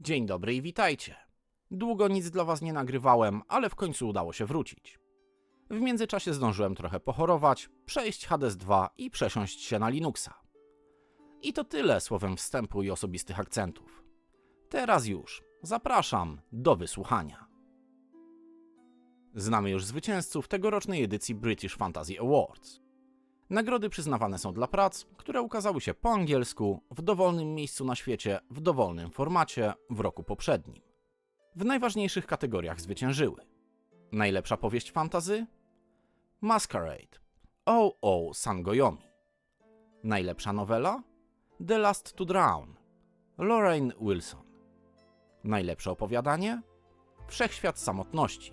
Dzień dobry i witajcie. Długo nic dla was nie nagrywałem, ale w końcu udało się wrócić. W międzyczasie zdążyłem trochę pochorować, przejść Hades 2 i przesiąść się na Linuxa. I to tyle słowem wstępu i osobistych akcentów. Teraz już zapraszam do wysłuchania. Znamy już zwycięzców tegorocznej edycji British Fantasy Awards. Nagrody przyznawane są dla prac, które ukazały się po angielsku, w dowolnym miejscu na świecie, w dowolnym formacie w roku poprzednim. W najważniejszych kategoriach zwyciężyły: Najlepsza powieść fantazy? Masquerade O.O. Sangoyomi. Najlepsza nowela? The Last to Drown Lorraine Wilson. Najlepsze opowiadanie? Wszechświat samotności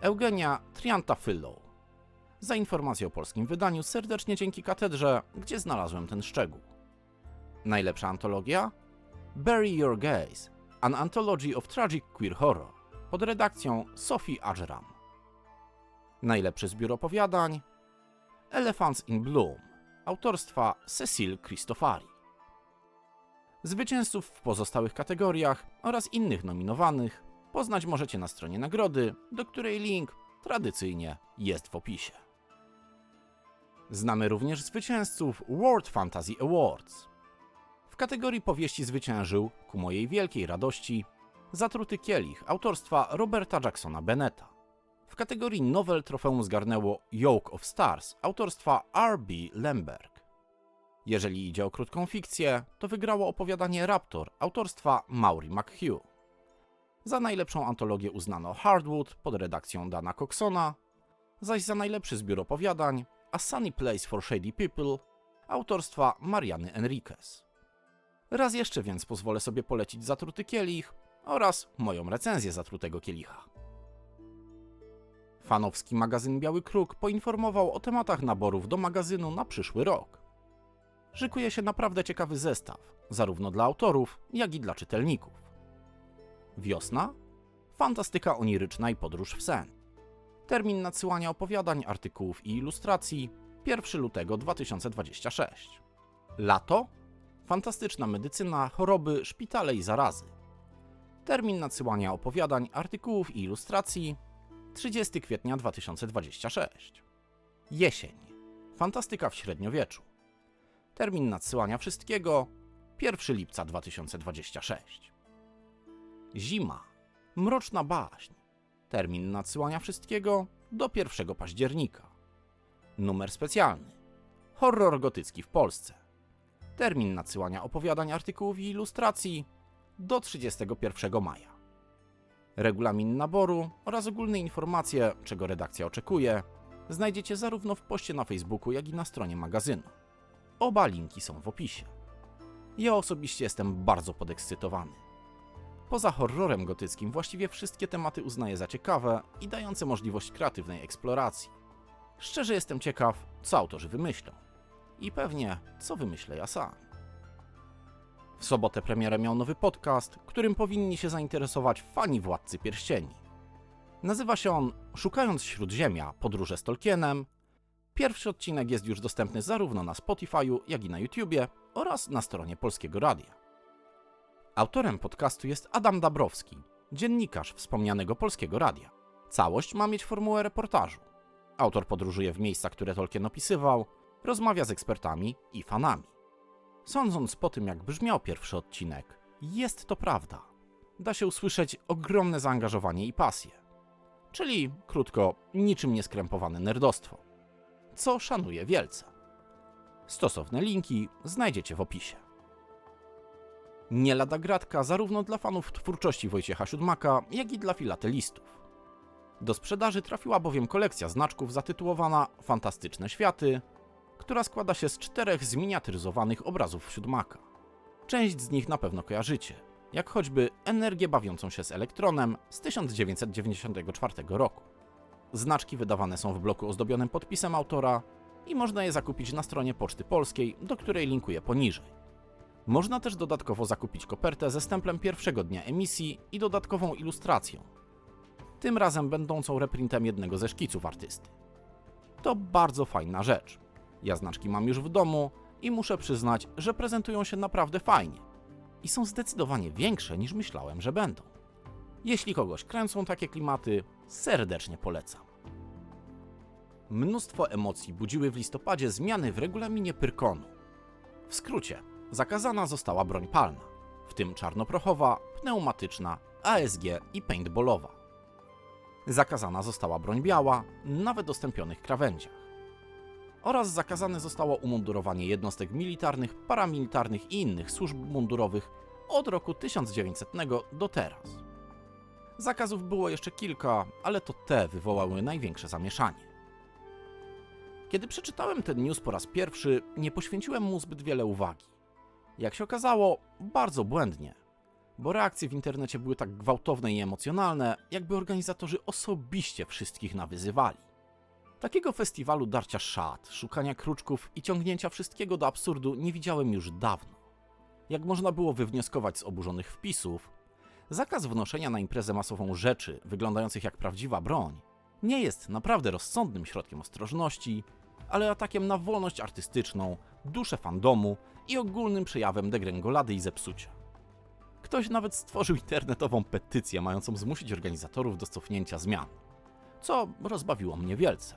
Eugenia Triantafyllow. Za informację o polskim wydaniu serdecznie dzięki katedrze, gdzie znalazłem ten szczegół. Najlepsza antologia? Bury Your Gaze, an anthology of tragic queer horror, pod redakcją Sophie Ajram. Najlepszy zbiór opowiadań? Elephants in Bloom, autorstwa Cecil Cristofari. Zwycięzców w pozostałych kategoriach oraz innych nominowanych poznać możecie na stronie nagrody, do której link tradycyjnie jest w opisie. Znamy również zwycięzców World Fantasy Awards. W kategorii powieści zwyciężył, ku mojej wielkiej radości, Zatruty Kielich autorstwa Roberta Jacksona Bennetta. W kategorii Nowel trofeum zgarnęło Yoke of Stars autorstwa R.B. Lemberg. Jeżeli idzie o krótką fikcję, to wygrało opowiadanie Raptor autorstwa Maury McHugh. Za najlepszą antologię uznano Hardwood pod redakcją Dana Coxona, zaś za najlepszy zbiór opowiadań A Sunny Place for Shady People autorstwa Mariany Enriquez. Raz jeszcze więc pozwolę sobie polecić Zatruty Kielich oraz moją recenzję Zatrutego Kielicha. Fanowski magazyn Biały Kruk poinformował o tematach naborów do magazynu na przyszły rok. Szykuje się naprawdę ciekawy zestaw, zarówno dla autorów, jak i dla czytelników. Wiosna? Fantastyka oniryczna i podróż w sen. Termin nadsyłania opowiadań, artykułów i ilustracji 1 lutego 2026. Lato? Fantastyczna medycyna, choroby, szpitale i zarazy. Termin nadsyłania opowiadań, artykułów i ilustracji 30 kwietnia 2026. Jesień. Fantastyka w średniowieczu. Termin nadsyłania wszystkiego 1 lipca 2026. Zima. Mroczna baśń. Termin nadsyłania wszystkiego do 1 października. Numer specjalny. Horror gotycki w Polsce. Termin nadsyłania opowiadań, artykułów i ilustracji do 31 maja. Regulamin naboru oraz ogólne informacje, czego redakcja oczekuje, znajdziecie zarówno w poście na Facebooku, jak i na stronie magazynu. Oba linki są w opisie. Ja osobiście jestem bardzo podekscytowany. Poza horrorem gotyckim właściwie wszystkie tematy uznaję za ciekawe i dające możliwość kreatywnej eksploracji. Szczerze jestem ciekaw, co autorzy wymyślą. I pewnie, co wymyślę ja sam. W sobotę premierę miał nowy podcast, którym powinni się zainteresować fani Władcy Pierścieni. Nazywa się on Szukając Śródziemia – Podróże z Tolkienem. Pierwszy odcinek jest już dostępny zarówno na Spotify'u, jak i na YouTubie oraz na stronie Polskiego Radia. Autorem podcastu jest Adam Dabrowski, dziennikarz wspomnianego Polskiego Radia. Całość ma mieć formułę reportażu. Autor podróżuje w miejsca, które Tolkien opisywał, rozmawia z ekspertami i fanami. Sądząc po tym, jak brzmiał pierwszy odcinek, jest to prawda. Da się usłyszeć ogromne zaangażowanie i pasję. Czyli, krótko, niczym nieskrępowane nerdostwo. Co szanuję wielce. Stosowne linki znajdziecie w opisie. Nie lada gratka zarówno dla fanów twórczości Wojciecha Siódmaka, jak i dla filatelistów. Do sprzedaży trafiła bowiem kolekcja znaczków zatytułowana Fantastyczne Światy, która składa się z czterech zminiaturyzowanych obrazów Siódmaka. Część z nich na pewno kojarzycie, jak choćby Energię bawiącą się z elektronem z 1994 roku. Znaczki wydawane są w bloku ozdobionym podpisem autora i można je zakupić na stronie Poczty Polskiej, do której linkuję poniżej. Można też dodatkowo zakupić kopertę ze stemplem pierwszego dnia emisji i dodatkową ilustracją. Tym razem będącą reprintem jednego ze szkiców artysty. To bardzo fajna rzecz. Ja znaczki mam już w domu i muszę przyznać, że prezentują się naprawdę fajnie. i są zdecydowanie większe niż myślałem, że będą. Jeśli kogoś kręcą takie klimaty, serdecznie polecam. Mnóstwo emocji budziły w listopadzie zmiany w regulaminie Pyrkonu. W skrócie, zakazana została broń palna, w tym czarnoprochowa, pneumatyczna, ASG i paintballowa. Zakazana została broń biała, na wydostępionych krawędziach. Oraz zakazane zostało umundurowanie jednostek militarnych, paramilitarnych i innych służb mundurowych od roku 1900 do teraz. Zakazów było jeszcze kilka, ale to te wywołały największe zamieszanie. Kiedy przeczytałem ten news po raz pierwszy, nie poświęciłem mu zbyt wiele uwagi. Jak się okazało, bardzo błędnie, bo reakcje w internecie były tak gwałtowne i emocjonalne, jakby organizatorzy osobiście wszystkich nawyzywali. Takiego festiwalu darcia szat, szukania kruczków i ciągnięcia wszystkiego do absurdu nie widziałem już dawno. Jak można było wywnioskować z oburzonych wpisów, zakaz wnoszenia na imprezę masową rzeczy wyglądających jak prawdziwa broń nie jest naprawdę rozsądnym środkiem ostrożności, ale atakiem na wolność artystyczną, duszę fandomu i ogólnym przejawem degrengolady i zepsucia. Ktoś nawet stworzył internetową petycję mającą zmusić organizatorów do cofnięcia zmian, co rozbawiło mnie wielce.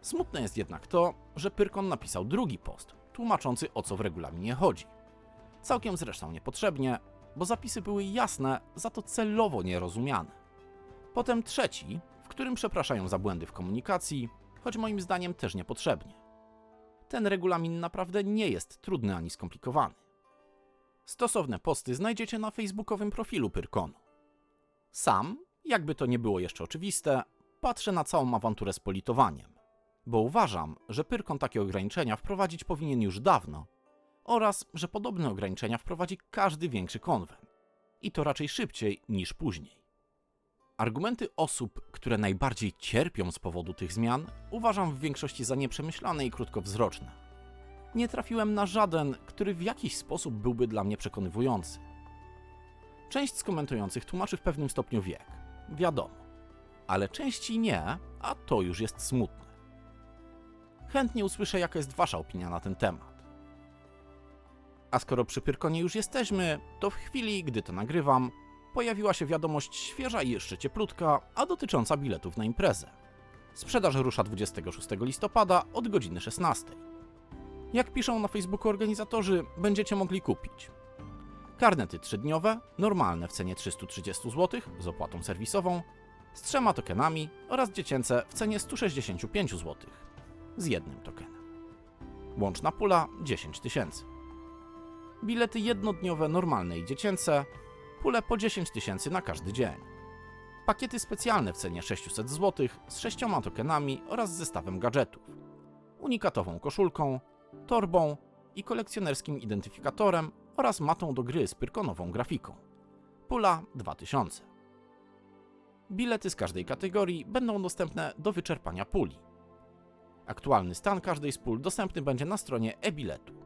Smutne jest jednak to, że Pyrkon napisał drugi post, tłumaczący o co w regulaminie chodzi. Całkiem zresztą niepotrzebnie, bo zapisy były jasne, za to celowo nierozumiane. Potem trzeci, w którym przepraszają za błędy w komunikacji, choć moim zdaniem też niepotrzebnie. Ten regulamin naprawdę nie jest trudny ani skomplikowany. Stosowne posty znajdziecie na facebookowym profilu Pyrkonu. Sam, jakby to nie było jeszcze oczywiste, patrzę na całą awanturę z politowaniem, bo uważam, że Pyrkon takie ograniczenia wprowadzić powinien już dawno oraz, że podobne ograniczenia wprowadzi każdy większy konwent. I to raczej szybciej niż później. Argumenty osób, które najbardziej cierpią z powodu tych zmian, uważam w większości za nieprzemyślane i krótkowzroczne. Nie trafiłem na żaden, który w jakiś sposób byłby dla mnie przekonywujący. Część z komentujących tłumaczy w pewnym stopniu wiek, wiadomo, ale części nie, a to już jest smutne. Chętnie usłyszę, jaka jest Wasza opinia na ten temat. A skoro przy Pyrkonie już jesteśmy, to w chwili, gdy to nagrywam, pojawiła się wiadomość świeża i jeszcze cieplutka, a dotycząca biletów na imprezę. Sprzedaż rusza 26 listopada od godziny 16. Jak piszą na Facebooku organizatorzy, będziecie mogli kupić karnety trzydniowe, normalne w cenie 330 zł z opłatą serwisową, z trzema tokenami oraz dziecięce w cenie 165 zł z jednym tokenem. Łączna pula 10 tysięcy. Bilety jednodniowe, normalne i dziecięce pule po 10 tysięcy na każdy dzień. Pakiety specjalne w cenie 600 zł z sześcioma tokenami oraz zestawem gadżetów. Unikatową koszulką, torbą i kolekcjonerskim identyfikatorem oraz matą do gry z pyrkonową grafiką. Pula 2000. Bilety z każdej kategorii będą dostępne do wyczerpania puli. Aktualny stan każdej z pól dostępny będzie na stronie e-biletu.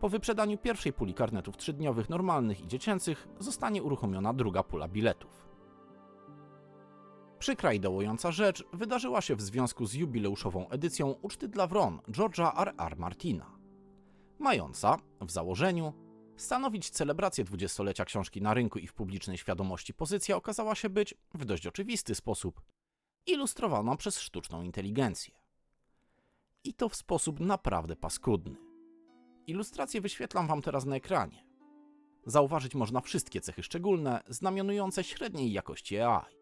Po wyprzedaniu pierwszej puli karnetów trzydniowych normalnych i dziecięcych zostanie uruchomiona druga pula biletów. Przykra i dołująca rzecz wydarzyła się w związku z jubileuszową edycją Uczty dla Wron George'a R. R. Martina, mająca, w założeniu, stanowić celebrację dwudziestolecia książki na rynku i w publicznej świadomości pozycja okazała się być, w dość oczywisty sposób, ilustrowana przez sztuczną inteligencję. I to w sposób naprawdę paskudny. Ilustrację wyświetlam Wam teraz na ekranie. Zauważyć można wszystkie cechy szczególne, znamionujące średniej jakości AI.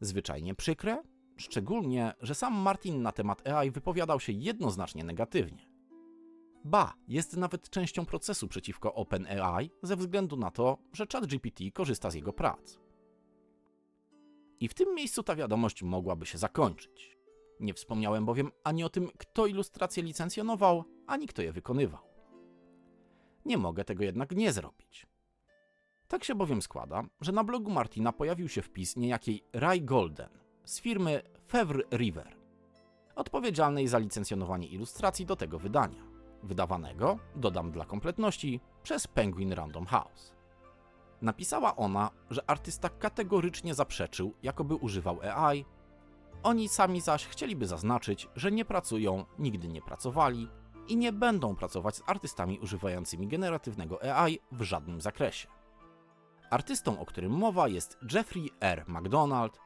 Zwyczajnie przykre, szczególnie, że sam Martin na temat AI wypowiadał się jednoznacznie negatywnie. Ba, jest nawet częścią procesu przeciwko OpenAI ze względu na to, że ChatGPT korzysta z jego prac. I w tym miejscu ta wiadomość mogłaby się zakończyć. Nie wspomniałem bowiem ani o tym, kto ilustracje licencjonował, ani kto je wykonywał. Nie mogę tego jednak nie zrobić. Tak się bowiem składa, że na blogu Martina pojawił się wpis niejakiej Rai Golden z firmy Fevre River, odpowiedzialnej za licencjonowanie ilustracji do tego wydania, wydawanego, dodam dla kompletności, przez Penguin Random House. Napisała ona, że artysta kategorycznie zaprzeczył, jakoby używał AI, oni sami zaś chcieliby zaznaczyć, że nie pracują, nigdy nie pracowali i nie będą pracować z artystami używającymi generatywnego AI w żadnym zakresie. Artystą, o którym mowa, jest Jeffrey R. McDonald,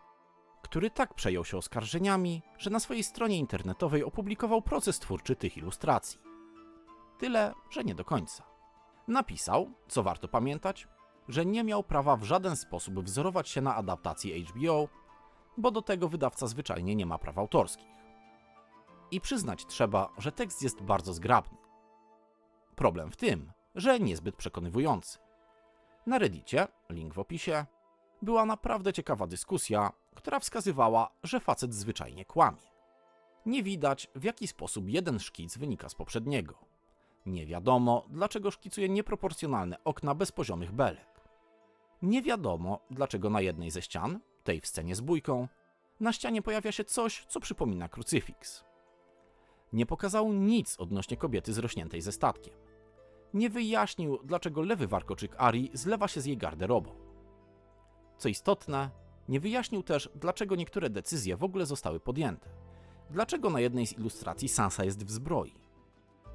który tak przejął się oskarżeniami, że na swojej stronie internetowej opublikował proces twórczy tych ilustracji. Tyle, że nie do końca. Napisał, co warto pamiętać, że nie miał prawa w żaden sposób wzorować się na adaptacji HBO, bo do tego wydawca zwyczajnie nie ma praw autorskich. I przyznać trzeba, że tekst jest bardzo zgrabny. Problem w tym, że niezbyt przekonywujący. Na Reddicie, link w opisie, była naprawdę ciekawa dyskusja, która wskazywała, że facet zwyczajnie kłamie. Nie widać, w jaki sposób jeden szkic wynika z poprzedniego. Nie wiadomo, dlaczego szkicuje nieproporcjonalne okna bez poziomych belek. Nie wiadomo, dlaczego na jednej ze ścian, tej w scenie z bójką, na ścianie pojawia się coś, co przypomina krucyfiks. Nie pokazał nic odnośnie kobiety zrośniętej ze statkiem. Nie wyjaśnił, dlaczego lewy warkoczyk Ari zlewa się z jej garderobą. Co istotne, nie wyjaśnił też, dlaczego niektóre decyzje w ogóle zostały podjęte. Dlaczego na jednej z ilustracji Sansa jest w zbroi?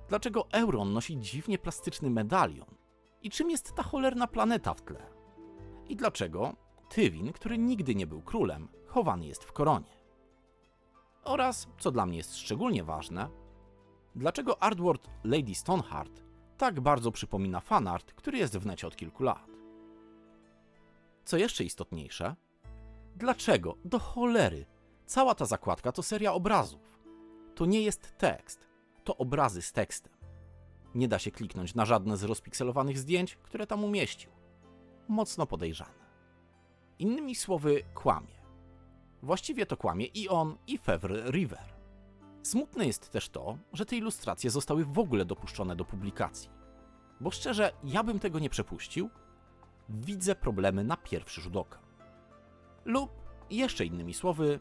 Dlaczego Euron nosi dziwnie plastyczny medalion? I czym jest ta cholerna planeta w tle? I dlaczego Tywin, który nigdy nie był królem, chowany jest w koronie? Oraz, co dla mnie jest szczególnie ważne, dlaczego artwork Lady Stoneheart tak bardzo przypomina fanart, który jest w necie od kilku lat? Co jeszcze istotniejsze, dlaczego do cholery cała ta zakładka to seria obrazów? To nie jest tekst, to obrazy z tekstem. Nie da się kliknąć na żadne z rozpikselowanych zdjęć, które tam umieścił. Mocno podejrzane. Innymi słowy, kłamie. Właściwie to kłamie i on, i Fevre River. Smutne jest też to, że te ilustracje zostały w ogóle dopuszczone do publikacji. Bo szczerze, ja bym tego nie przepuścił. Widzę problemy na pierwszy rzut oka. Lub, jeszcze innymi słowy,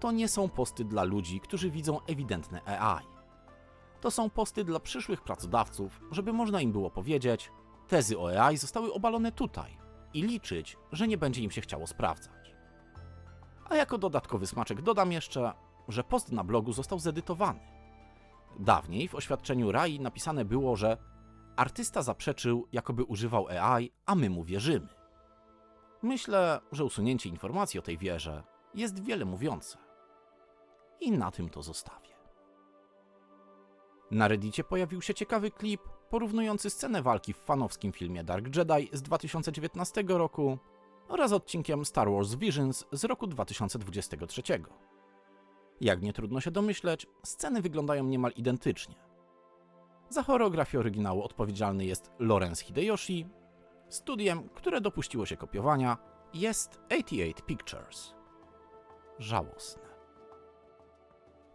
to nie są posty dla ludzi, którzy widzą ewidentne AI. To są posty dla przyszłych pracodawców, żeby można im było powiedzieć: tezy o AI zostały obalone tutaj i liczyć, że nie będzie im się chciało sprawdzać. A jako dodatkowy smaczek dodam jeszcze, że post na blogu został zedytowany. Dawniej w oświadczeniu RAI napisane było, że artysta zaprzeczył, jakoby używał AI, a my mu wierzymy. Myślę, że usunięcie informacji o tej wierze jest wiele mówiące. I na tym to zostawię. Na Reddicie pojawił się ciekawy klip porównujący scenę walki w fanowskim filmie Dark Jedi z 2019 roku oraz odcinkiem Star Wars Visions z roku 2023. Jak nie trudno się domyśleć, sceny wyglądają niemal identycznie. Za choreografię oryginału odpowiedzialny jest Lawrence Hideyoshi, studiem, które dopuściło się kopiowania, jest 88 Pictures. Żałosne.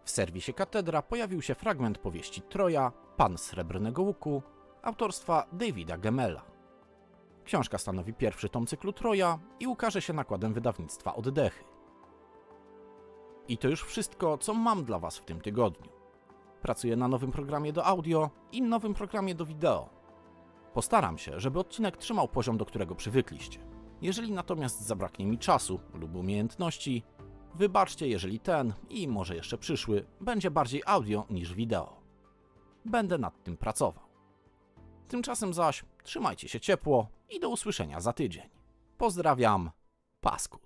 W serwisie Katedra pojawił się fragment powieści Troja, Pan Srebrnego Łuku, autorstwa Davida Gemela. Książka stanowi pierwszy tom cyklu Troja i ukaże się nakładem wydawnictwa Oddechy. I to już wszystko, co mam dla Was w tym tygodniu. Pracuję na nowym programie do audio i nowym programie do wideo. Postaram się, żeby odcinek trzymał poziom, do którego przywykliście. Jeżeli natomiast zabraknie mi czasu lub umiejętności, wybaczcie, jeżeli ten i może jeszcze przyszły będzie bardziej audio niż wideo. Będę nad tym pracował. Tymczasem zaś trzymajcie się ciepło i do usłyszenia za tydzień. Pozdrawiam, Pasku.